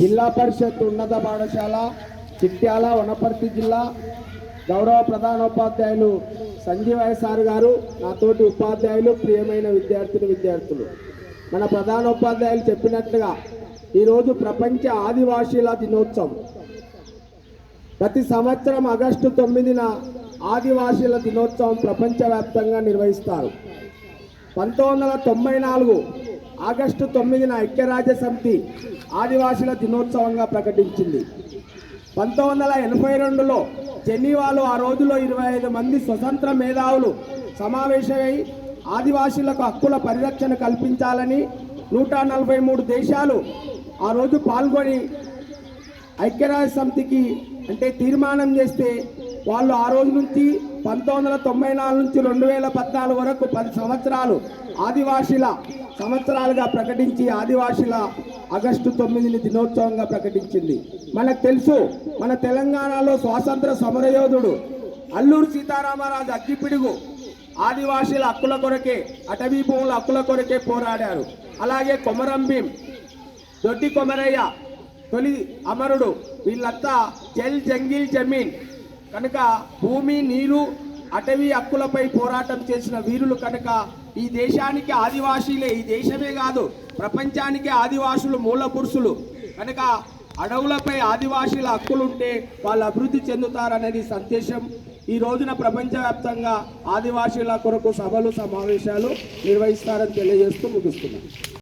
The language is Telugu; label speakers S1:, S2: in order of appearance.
S1: జిల్లా పరిషత్ ఉన్నత పాఠశాల చిట్యాల వనపర్తి జిల్లా. గౌరవ ప్రధానోపాధ్యాయులు సంజీవయ్య సార్ గారు నాతోటి ఉపాధ్యాయులు ప్రియమైన విద్యార్థులు విద్యార్థులు. మన ప్రధానోపాధ్యాయులు చెప్పినట్లుగా ఈరోజు ప్రపంచ ఆదివాసీల దినోత్సవం. ప్రతి సంవత్సరం ఆగస్టు తొమ్మిదిన ఆదివాసీల దినోత్సవం ప్రపంచవ్యాప్తంగా నిర్వహిస్తారు. పంతొమ్మిది వందల తొంభై నాలుగు ఆగస్టు తొమ్మిదిన ఐక్యరాజ్య సమితి ఆదివాసుల దినోత్సవంగా ప్రకటించింది. పంతొమ్మిది వందల ఎనభై రెండులో జెనీవాలో ఆ రోజులో ఇరవై ఐదు మంది స్వతంత్ర మేధావులు సమావేశమై ఆదివాసీలకు హక్కుల పరిరక్షణ కల్పించాలని నూట నలభై మూడు దేశాలు ఆ రోజు పాల్గొని ఐక్యరాజ్య సమితికి అంటే తీర్మానం చేస్తే వాళ్ళు ఆ రోజు నుంచి పంతొమ్మిది వందల తొంభై నాలుగు నుంచి రెండు వేల పద్నాలుగు వరకు పది సంవత్సరాలు ఆదివాసీల సంవత్సరాలుగా ప్రకటించి ఆదివాసుల ఆగస్టు తొమ్మిదిని దినోత్సవంగా ప్రకటించింది. మనకు తెలుసు మన తెలంగాణలో స్వాతంత్ర సమరయోధుడు అల్లూరు సీతారామరాజు అగ్గిపిడుగు ఆదివాసీల హక్కుల కొరకే అటవీ భూముల హక్కుల కొరకే పోరాడారు. అలాగే కొమరం భీం దొడ్డి కొమరయ్య తొలి అమరుడు వీళ్ళంతా జల్ జంగిల్ జమీన్. కనుక భూమి నీరు అటవీ హక్కులపై పోరాటం చేసిన వీరులు కనుక ఈ దేశానికి ఆదివాసీలే ఈ దేశమే కాదు ప్రపంచానికి ఆదివాసులు మూల పురుషులు. కనుక అడవులపై ఆదివాసీల హక్కులుంటే వాళ్ళు అభివృద్ధి చెందుతారనేది సందేశం. ఈ రోజున ప్రపంచవ్యాప్తంగా ఆదివాసీల కొరకు సభలు సమావేశాలు నిర్వహిస్తారని తెలియజేస్తూ ముగిస్తున్నాను.